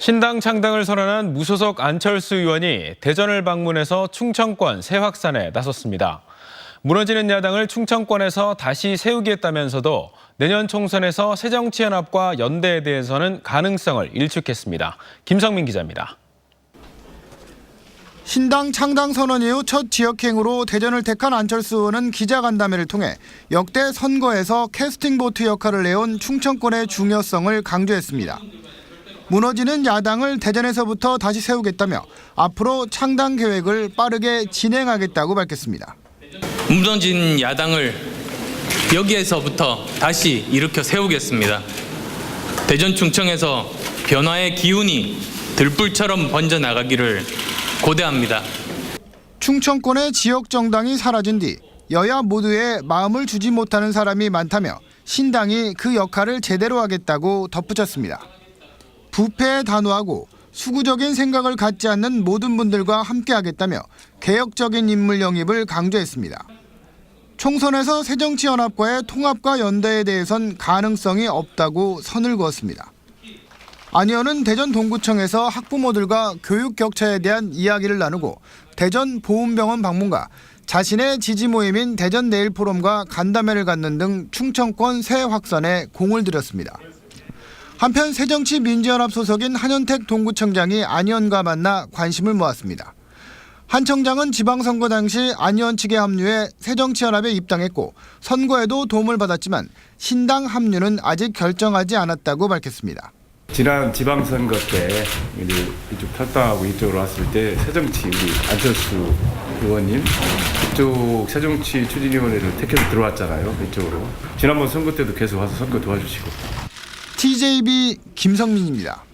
신당 창당을 선언한 무소속 안철수 의원이 대전을 방문해서 충청권 새 확산에 나섰습니다. 무너지는 야당을 충청권에서 다시 세우겠다면서도 내년 총선에서 새정치연합과 연대에 대해서는 가능성을 일축했습니다. 김성민 기자입니다. 신당 창당 선언 이후 첫 지역행으로 대전을 택한 안철수 의원은 기자간담회를 통해 역대 선거에서 캐스팅 보트 역할을 해온 충청권의 중요성을 강조했습니다. 무너지는 야당을 대전에서부터 다시 세우겠다며 앞으로 창당 계획을 빠르게 진행하겠다고 밝혔습니다. 무너진 야당을 여기에서부터 다시 일으켜 세우겠습니다. 대전 충청에서 변화의 기운이 들불처럼 번져 나가기를 고대합니다. 충청권의 지역 정당이 사라진 뒤 여야 모두에 마음을 주지 못하는 사람이 많다며 신당이 그 역할을 제대로 하겠다고 덧붙였습니다. 부패에 단호하고 수구적인 생각을 갖지 않는 모든 분들과 함께하겠다며 개혁적인 인물 영입을 강조했습니다. 총선에서 새정치연합과의 통합과 연대에 대해선 가능성이 없다고 선을 그었습니다. 안 의원은 대전 동구청에서 학부모들과 교육 격차에 대한 이야기를 나누고 대전 보훈병원 방문과 자신의 지지 모임인 대전 내일 포럼과 간담회를 갖는 등 충청권 새 확산에 공을 들였습니다. 한편 새정치민주연합 소속인 한현택 동구청장이 안 의원과 만나 관심을 모았습니다. 한 청장은 지방선거 당시 안 의원 측에 합류해 새정치연합에 입당했고 선거에도 도움을 받았지만 신당 합류는 아직 결정하지 않았다고 밝혔습니다. 지난 지방선거 때 이쪽 탈당하고 이쪽으로 왔을 때 새정치 우리 안철수 의원님 이쪽 새정치 추진위원회를 택해서 들어왔잖아요 이쪽으로 지난번 선거 때도 계속 와서 선거 도와주시고 TJB 김성민입니다.